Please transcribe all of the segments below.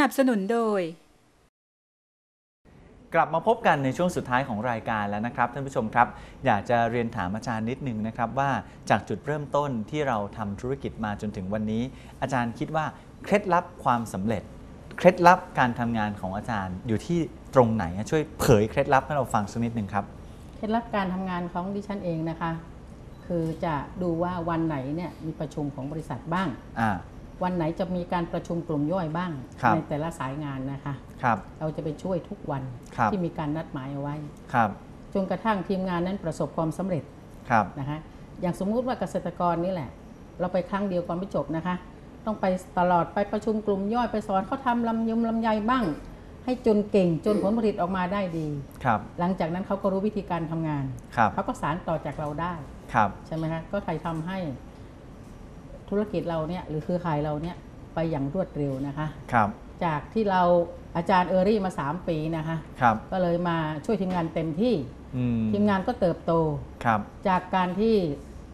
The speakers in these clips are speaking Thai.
นับสนุนโดย กลับมาพบกันในช่วงสุดท้ายของรายการแล้วนะครับท่านผู้ชมครับ อยากจะเรียนถามอาจารย์นิดนึงนะครับว่าจากจุดเริ่มต้นที่เราทำธุรกิจมาจนถึงวันนี้ อาจารย์คิดว่าเคล็ดลับความสำเร็จ เคล็ดลับการทำงานของอาจารย์อยู่ที่ตรงไหนช่วยเผยเคล็ดลับให้เราฟังสักนิดหนึ่งครับ เคล็ดลับการทำงานของดิฉันเองนะคะ คือจะดูว่าวันไหนเนี่ยมีประชุมของบริษัทบ้าง อ่า วันไหนจะมีการประชุมกลุ่มย่อยบ้างครับในแต่ละสายงานนะคะครับเราจะไปช่วยทุกวันครับที่มีการนัดหมายเอาไว้ครับจนกระทั่งทีมงานนั้นประสบความสำเร็จครับนะคะอย่างสมมุติว่าเกษตรกรนี่แหละ เราไปครั้งเดียวก่อนไม่จบนะคะ ต้องไปตลอดไปประชุมกลุ่มย่อยไปสอนเขาทำลำยมลำไยบ้าง ให้จนเก่งจนผลผลิตออกมาได้ดีครับ หลังจากนั้นเขาก็รู้วิธีการทำงานครับเขาก็สารต่อจากเราได้ครับใช่ไหมคะก็ไทยทำให้ ธุรกิจเราเนี่ยหรือเครือข่ายเราเนี่ยไปอย่างรวดเร็วนะคะ ครับ จากที่เราอาจารย์เออรี่มา 3 ปีนะคะ ครับ ก็เลยมาช่วยทีมงานเต็มที่อืมทีมงานก็เติบโต ครับ จากการที่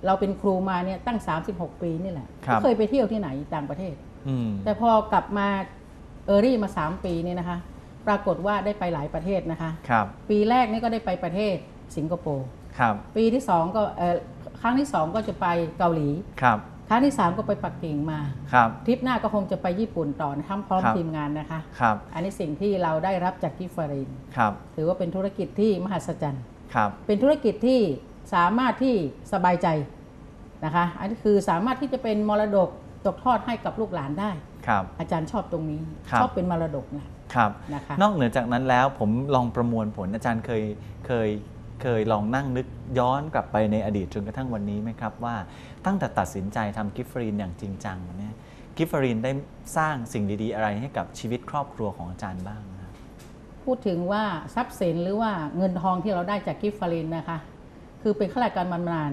เราเป็นครูมาเนี่ยตั้ง 36 ปีนี่แหละครับ ไม่เคยไปเที่ยวที่ไหนต่างประเทศ อืม แต่พอกลับมาเออรี่มา 3 ปีเนี่ยนะคะ ปรากฏว่าได้ไปหลายประเทศนะคะ ครับ ปีแรกนี่ก็ได้ไปประเทศสิงคโปร์ ครับ ปีที่สองก็เอ่อครั้งที่สองก็จะไปเกาหลี ครับ ครั้งที่สามก็ไปปักกิ่งมาครับทริปหน้าก็คงจะไปญี่ปุ่นต่อนะทำพร้อมครับทีมงานนะคะครับอันนี้สิ่งที่เราได้รับจากกิฟฟารินครับถือว่าเป็นธุรกิจที่มหัศจรรย์ครับเป็นธุรกิจที่สามารถที่สบายใจนะคะอันนี้คือสามารถที่จะเป็นมรดกตกทอดให้กับลูกหลานได้ครับอาจารย์ชอบตรงนี้ครับชอบเป็นมรดกนะครับนะคะนอกเหนือจากนั้นแล้วผมลองประมวลผลอาจารย์เคยเคย เคยลองนั่งนึกย้อนกลับไปในอดีตจนกระทั่งวันนี้ไหมครับว่าตั้งแต่ตัดสินใจทำกิฟฟรีนอย่างจริงจังเนี่ยกิฟฟรีนได้สร้างสิ่งดีๆ อะไรให้กับชีวิตครอบครัวของอาจารย์บ้างนะครับพูดถึงว่าทรัพย์สินหรือว่าเงินทองที่เราได้จากกิฟฟารินนะคะ คือเป็นข้าราชการบำนาญ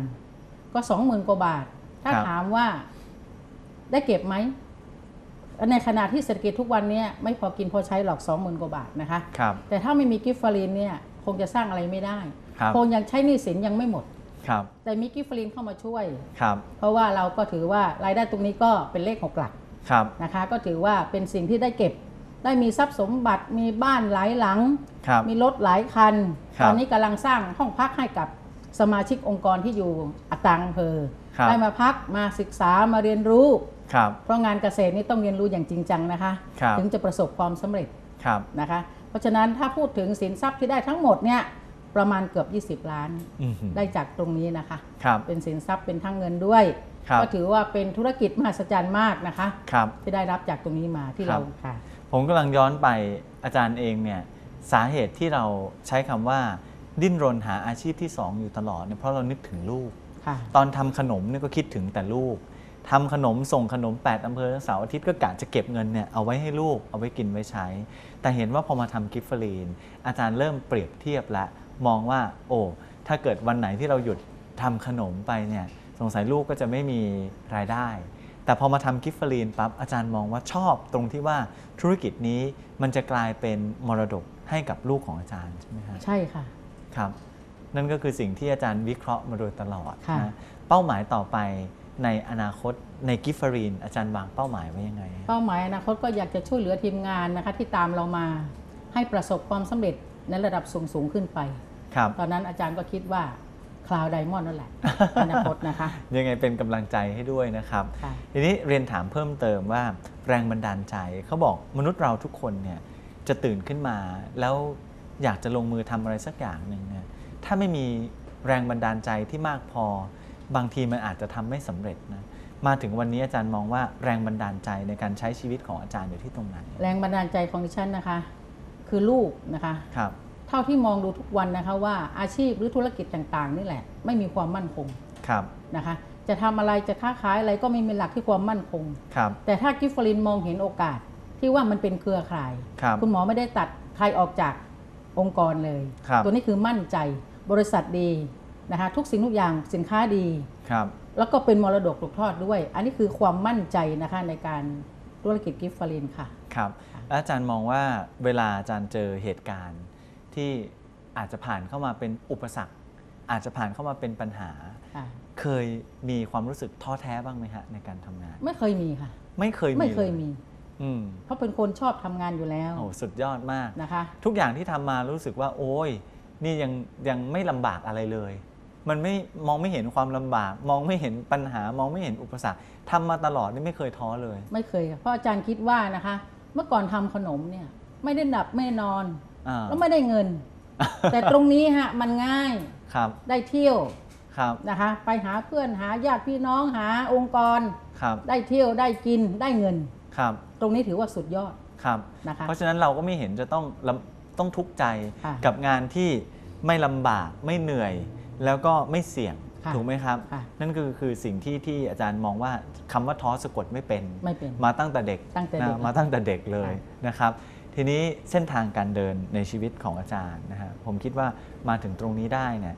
ก็สองหมื่นกว่าบาท ถ้าครับถามว่าได้เก็บไหมในขณะที่เศรษฐกิจทุกวันเนี้ไม่พอกินพอใช้หรอกสองหมื่นกว่าบาทนะคะครับแต่ถ้าไม่มีกิฟฟารินเนี่ยคงจะสร้างอะไรไม่ได้ ครับคงยังใช้หนี้สินยังไม่หมดครับแต่มีกิฟฟารินเข้ามาช่วยครับเพราะว่าเราก็ถือว่ารายได้ตรงนี้ก็เป็นเลขหกหลักครับนะคะ ก็ถือว่าเป็นสิ่งที่ได้เก็บ ได้มีทรัพย์สมบัติมีบ้านหลายหลังครับมีรถหลายคันครับตอนนี้กำลังสร้างห้องพักให้กับสมาชิกองค์กรที่อยู่อัตตังอำเภอครับได้มาพักมาศึกษามาเรียนรู้ครับเพราะงานเกษตรนี่ต้องเรียนรู้อย่างจริงจังนะคะครับถึงจะประสบความสำเร็จครับนะคะ เพราะฉะนั้นถ้าพูดถึงสินทรัพย์ที่ได้ทั้งหมดเนี่ย ประมาณเกือบ 20 ล้านอือหือได้จากตรงนี้นะคะครับเป็นสินทรัพย์เป็นทั้งเงินด้วยครับก็ถือว่าเป็นธุรกิจมหัศจรรย์มากนะคะครับที่ได้รับจากตรงนี้มาที่ครัเราบค่ะ ผมกำลังย้อนไปอาจารย์เองเนี่ยสาเหตุที่เราใช้คำว่าดิ้นรนหาอาชีพที่ 2 อยู่ตลอดเนี่ยเพราะเรานึกถึงลูกค่ะตอนทำขนมเนี่ยก็คิดถึงแต่ลูกทำขนมส่งขนม 8อำเภอเสาร์อาทิตย์ก็กะจะเก็บเงินเนี่ยเอาไว้ให้ลูกเอาไว้กินไว้ใช้ แต่เห็นว่าพอมาทำกิฟเฟอรีนอาจารย์เริ่มเปรียบเทียบและ มองว่า โอ้ถ้าเกิดวันไหนที่เราหยุดทำขนมไปเนี่ยสงสัยลูกก็จะไม่มีรายได้ แต่พอมาทำกิฟเฟอรีนปั๊บอาจารย์มองว่าชอบตรงที่ว่าธุรกิจนี้มันจะกลายเป็นมรดกให้กับลูกของอาจารย์ใช่ไหมฮะใช่ค่ะครับ นั่นก็คือสิ่งที่อาจารย์วิเคราะห์มาโดยตลอดค่ะนะเป้าหมายต่อไปในอนาคตในกิฟเฟอรีน อาจารย์วางเป้าหมายไว้ยังไงฮะเป้าหมายอนาคตก็อยากจะช่วยเหลือทีมงานนะคะที่ตามเรามาให้ประสบความสำเร็จ ในระดับสูงสูงๆขึ้นไป ครับ ตอนนั้นอาจารย์ก็คิดว่าคลาวไดมอนด์นั่นแหละอนาคตนะคะ ยังไงเป็นกำลังใจให้ด้วยนะครับค่ะทีนี้เรียนถามเพิ่มเติมว่าแรงบันดาลใจเขาบอกมนุษย์เราทุกคนเนี่ยจะตื่นขึ้นมา แล้วอยากจะลงมือทำอะไรสักอย่างหนึ่งเนี่ยถ้าไม่มีแรงบันดาลใจที่มากพอ บางทีมันอาจจะทำไม่สำเร็จนะมาถึงวันนี้อาจารย์มองว่าแรงบันดาลใจในการใช้ชีวิตของอาจารย์อยู่ที่ตรงไหนแรงบันดาลใจของดิฉันนะคะ คือลูกนะคะครับเท่าที่มองดูทุกวันนะคะว่าอาชีพหรือธุรกิจต่างๆ นี่แหละ ไม่มีความมั่นคงครับนะคะ จะทำอะไรจะค้าขายอะไรก็ไม่มีหลักที่ความมั่นคงครับแต่ถ้ากิฟฟลินมองเห็นโอกาสที่ว่ามันเป็นเครือข่ายครับณหมอไม่ได้ตัดใครออกจากองค์กรเลยครับตัวนี้คือมั่นใจบริษัทดีนะคะทุกสิ่งทุกอย่างสินค้าดีครับแล้วก็เป็นมรดกตกทอดด้วย อันนี้คือความมั่นใจนะคะในการธุรกิจกิฟฟลินค่ะครับ แล้วอาจารย์มองว่าเวลาอาจารย์เจอเหตุการณ์ที่อาจจะผ่านเข้ามาเป็นอุปสรรค อาจจะผ่านเข้ามาเป็นปัญหา ค่ะ เคยมีความรู้สึกท้อแท้บ้างไหมฮะในการทำงาน ไม่เคยมีค่ะ ไม่เคยมีไม่เคยลมี อืมเพราะเป็นคนชอบทำงานอยู่แล้วโอ้สุดยอดมาก นะคะ ทุกอย่างที่ทำมารู้สึกว่า โอ้ย นี่ยังยังไม่ลำบากอะไรเลย มันไม่มองไม่เห็นความลำบาก มองไม่เห็นปัญหา มองไม่เห็นอุปสรรคทำมาตลอดนี่ไม่เคยท้อเลย ไม่เคยค่ะเพราะอาจารย์คิดว่านะคะ เมื่อก่อนทำขนมเนี่ยไม่ได้ดับไม่นอนอ่าแล้วไม่ได้เงิน แต่ตรงนี้ฮะมันง่ายครับได้เที่ยวครับนะคะไปหาเพื่อนหาญาติพี่น้องหาองค์กรครับได้เที่ยวได้กินได้เงินครับ ตรงนี้ถือว่าสุดยอดครับนะคะเพราะฉะนั้นเราก็ไม่เห็นจะต้องลำต้องทุกข์ใจค่ะกับงานที่ไม่ลำบากไม่เหนื่อย แล้วก็ไม่เสี่ยงค่ะ ถูกไหมครับ ค่ะนั่นคือคือสิ่งที่ที่อาจารย์มองว่าคำว่าท้อสะกดไม่เป็น ไม่เป็นมาตั้งแต่เด็กตั้งแต่เด็กนะมาตั้งแต่เด็กเลยค่ะ นะครับ ทีนี้เส้นทางการเดินในชีวิตของอาจารย์นะฮะผมคิดว่ามาถึงตรงนี้ได้เนี่ย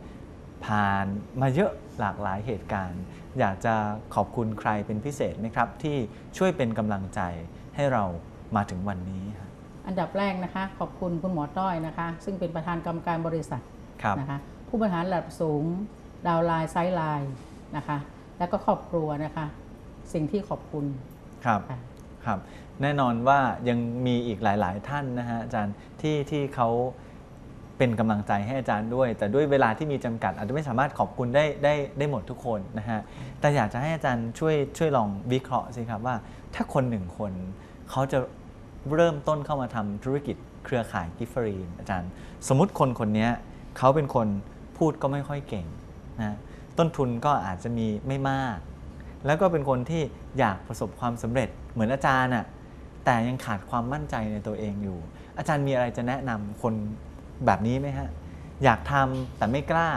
ผ่านมาเยอะหลากหลายเหตุการณ์ อยากจะขอบคุณใครเป็นพิเศษไหมครับ ที่ช่วยเป็นกำลังใจให้เรามาถึงวันนี้ครับอันดับแรกนะคะ ขอบคุณคุณหมอต้อยนะคะ ซึ่งเป็นประธานกรรมการบริษัทครับ นะคะ ผู้บริหารระดับสูง ดาวน์ไลน์ไซด์ไลน์นะคะ แล้วก็ครอบครัวนะคะ สิ่งที่ขอบคุณครับค่ะ ครับแน่นอนว่ายังมีอีกหลาย ๆ ท่านนะฮะอาจารย์ที่ที่เขาเป็นกำลังใจให้อาจารย์ด้วย แต่ด้วยเวลาที่มีจำกัด อาจจะไม่สามารถขอบคุณได้ได้ได้หมดทุกคนนะฮะแต่อยากจะให้อาจารย์ช่วยช่วยลองวิเคราะห์สิครับว่า ถ้าคนหนึ่งคนเขาจะเริ่มต้นเข้ามาทำธุรกิจเครือข่ายกิฟเฟอรีนอาจารย์ สมมติคนคนนี้เขาเป็นคนพูดก็ไม่ค่อยเก่ง นะต้นทุนก็อาจจะมีไม่มาก แล้วก็เป็นคนที่อยากประสบความสำเร็จเหมือนอาจารย์น่ะแต่ยังขาดความมั่นใจในตัวเองอยู่ อาจารย์มีอะไรจะแนะนำคนแบบนี้ไหมฮะ อยากทำแต่ไม่กล้า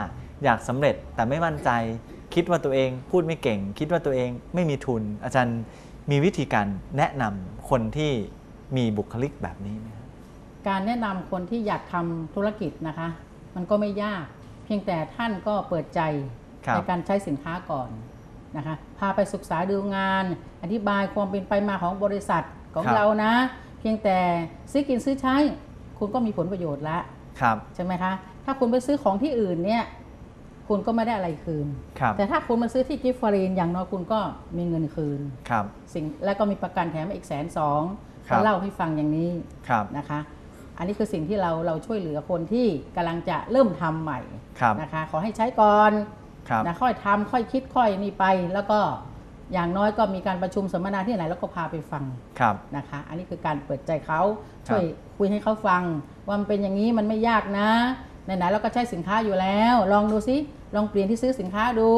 อยากสำเร็จแต่ไม่มั่นใจ คิดว่าตัวเองพูดไม่เก่ง คิดว่าตัวเองไม่มีทุน อาจารย์มีวิธีการแนะนำคนที่มีบุคลิกแบบนี้ไหมการแนะนำคนที่อยากทำธุรกิจนะคะ มันก็ไม่ยาก พียงแต่ท่านก็เปิดใจครับในการใช้สินค้าก่อนนะคะพาไปศึกษาดูงาน อธิบายความเป็นไปมาของบริษัทของครับเรานะ เพียงแต่ซื้อกินซื้อใช้ คุณก็มีผลประโยชน์แล้วครับใช่ไหมคะ ถ้าคุณไปซื้อของที่อื่นเนี่ยคุณก็ไม่ได้อะไรคืนครับแต่ถ้าคุณมาซื้อที่กิฟต์ฟารีนอย่างน้อยคุณก็มีเงินคืนครับสิ่งแล้วก็มีประกันแถมมาอีกแสนสองครับเล่าให้ฟังอย่างนี้ครับนะคะ อันนี้คือสิ่งที่เราเราช่วยเหลือคนที่กำลังจะเริ่มทำใหม่ครับนะคะ ขอให้ใช้ก่อนครับนะค่อยทำค่อยคิดค่อยนี่ไป แล้วก็อย่างน้อยก็มีการประชุมสัมมนาที่ไหนแล้วก็พาไปฟังครับ นะคะ อันนี้คือการเปิดใจเขาครับช่วยคุยให้เขาฟัง ว่ามันเป็นอย่างนี้มันไม่ยากนะไหนๆเราก็ใช้สินค้าอยู่แล้ว ลองดูซิลองเปลี่ยนที่ซื้อสินค้าดู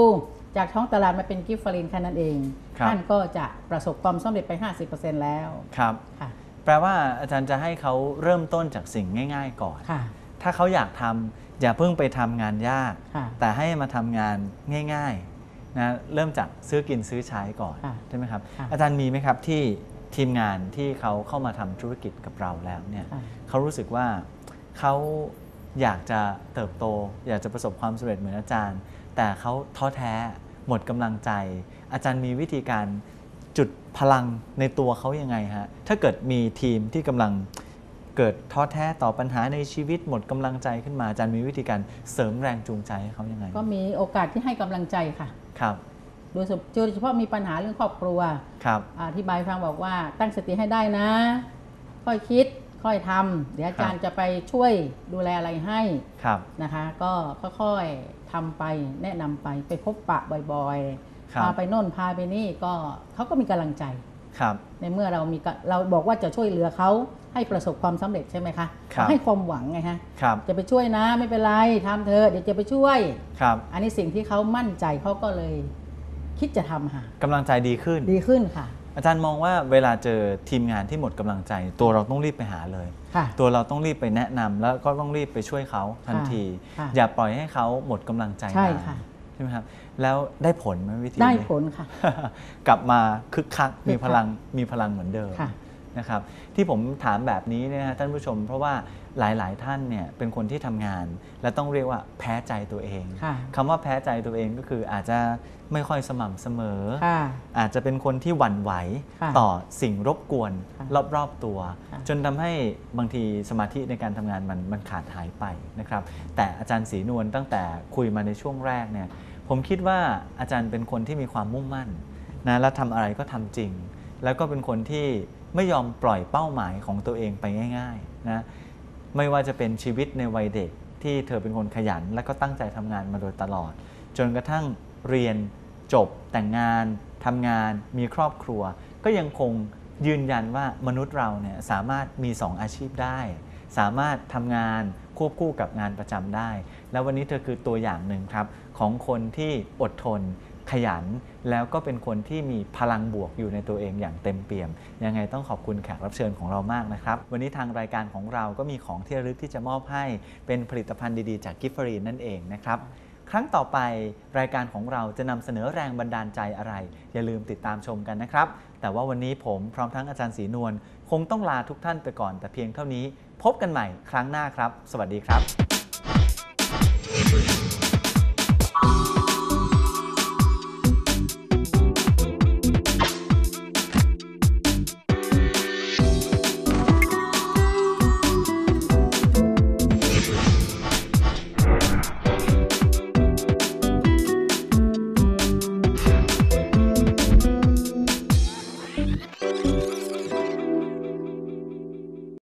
จากท้องตลาดมาเป็นกิฟต์ฟารินแค่นั้นเองครับ ท่านก็จะประสบความสำเร็จไป 50%แล้วครับ ค่ะ แปลว่าอาจารย์จะให้เขาเริ่มต้นจากสิ่งง่าย ๆ ก่อน ค่ะ ถ้าเขาอยากทำอย่าเพิ่งไปทำงานยาก ค่ะ แต่ให้มาทำงานง่ายๆนะเริ่มจากซื้อกินซื้อใช้ก่อนค่ะใช่ไหมครับ ค่ะ อาจารย์มีไหมครับที่ทีมงานที่เขาเข้ามาทำธุรกิจกับเราแล้วเนี่ยค่ะ เขารู้สึกว่าเขาอยากจะเติบโต อยากจะประสบความสำเร็จเหมือนอาจารย์ แต่เขาท้อแท้หมดกำลังใจ อาจารย์มีวิธีการ จุดพลังในตัวเขายังไงฮะ ถ้าเกิดมีทีมที่กำลังเกิดท้อแท้ต่อปัญหาในชีวิตหมดกำลังใจขึ้นมาอาจารย์มีวิธีการเสริมแรงจูงใจให้เขายังไง ก็มีโอกาสที่ให้กำลังใจค่ะ ครับ โดยเฉพาะมีปัญหาเรื่องครอบครัวครับอธิบายฟังบอกว่าตั้งสติให้ได้นะ ค่อยคิดค่อยทำเดี๋ยวอาจารย์จะไปช่วยดูแลอะไรให้ครับนะคะ ก็ค่อยๆทำไปแนะนำไปไปพบปะบ่อยครับๆ พาไปโน่นพาไปนี่ก็เขาก็มีกำลังใจครับในเมื่อเรามีกะเราบอกว่าจะช่วยเหลือเขาให้ประสบความสำเร็จใช่ไหมคะครับให้ความหวังไงฮะครับจะไปช่วยนะไม่เป็นไรทำเธอะเดี๋ยวจะไปช่วยครับอันนี้สิ่งที่เขามั่นใจเขาก็เลย คิดจะทำค่ะกำลังใจดีขึ้นดีขึ้นค่ะ อาจารย์มองว่าเวลาเจอทีมงานที่หมดกำลังใจ ตัวเราต้องรีบไปหาเลยค่ะตัวเราต้องรีบไปแนะนำแล้วก็ต้องรีบไปช่วยเขาทันทีค่ะอย่าปล่อยให้เขาหมดกำลังใจใช่นานค่ะใช่ไหมครับ แล้วได้ผลไหมวิธีได้นี้ผลค่ะ กลับมาคึกคักคึมีกคักพลังมีพลังเหมือนเดิมค่ะ นะครับ ที่ผมถามแบบนี้เนยนะฮะท่านผู้ชม เพราะว่าหลาย ๆ ท่านเนี่ยเป็นคนที่ทำงาน และต้องเรียกว่าแพ้ใจตัวเองค่ะ คำว่าแพ้ใจตัวเองก็คืออาจจะไม่ค่อยสม่ำเสมอ ค่ะ อาจจะเป็นคนที่หวั่นไหวค่ะต่อสิ่งรบกวนค่ะรอบๆตัว ค่ะ จนทำให้บางทีสมาธิในการทำงานมันมันขาดหายไปนะครับ แต่อาจารย์ศรีนวลตั้งแต่คุยมาในช่วงแรกเนี่ย ผมคิดว่าอาจารย์เป็นคนที่มีความมุ่งมั่นนะและทำอะไรก็ทำจริง แล้วก็เป็นคนที่ไม่ยอมปล่อยเป้าหมายของตัวเองไปง่ายๆนะไม่ว่าจะเป็นชีวิตในวัยเด็กที่เธอเป็นคนขยัน และก็ตั้งใจทำงานมาโดยตลอด จนกระทั่งเรียนจบ แต่งงานทำงาน มีครอบครัว ก็ยังคงยืนยันว่ามนุษย์เราเนี่ยสามารถมี 2 อาชีพได้ สามารถทำงานควบคู่กับงานประจำได้ แล้ววันนี้เธอคือตัวอย่างหนึ่งครับ ของคนที่อดทน ขยัน แล้วก็เป็นคนที่มีพลังบวกอยู่ในตัวเองอย่างเต็มเปี่ยม ยังไงต้องขอบคุณแขกรับเชิญของเรามากนะครับ วันนี้ทางรายการของเราก็มีของที่ระลึกที่จะมอบให้เป็นผลิตภัณฑ์ดีๆจากกิฟฟรีนนั่นเองนะครับครั้งต่อไปรายการของเราจะนำเสนอแรงบันดาลใจอะไร อย่าลืมติดตามชมกันนะครับ แต่ว่าวันนี้ผมพร้อมทั้งอาจารย์ศรีนวลคงต้องลาทุกท่านไปก่อนแต่เพียงเท่านี้ พบกันใหม่ครั้งหน้าครับ สวัสดีครับ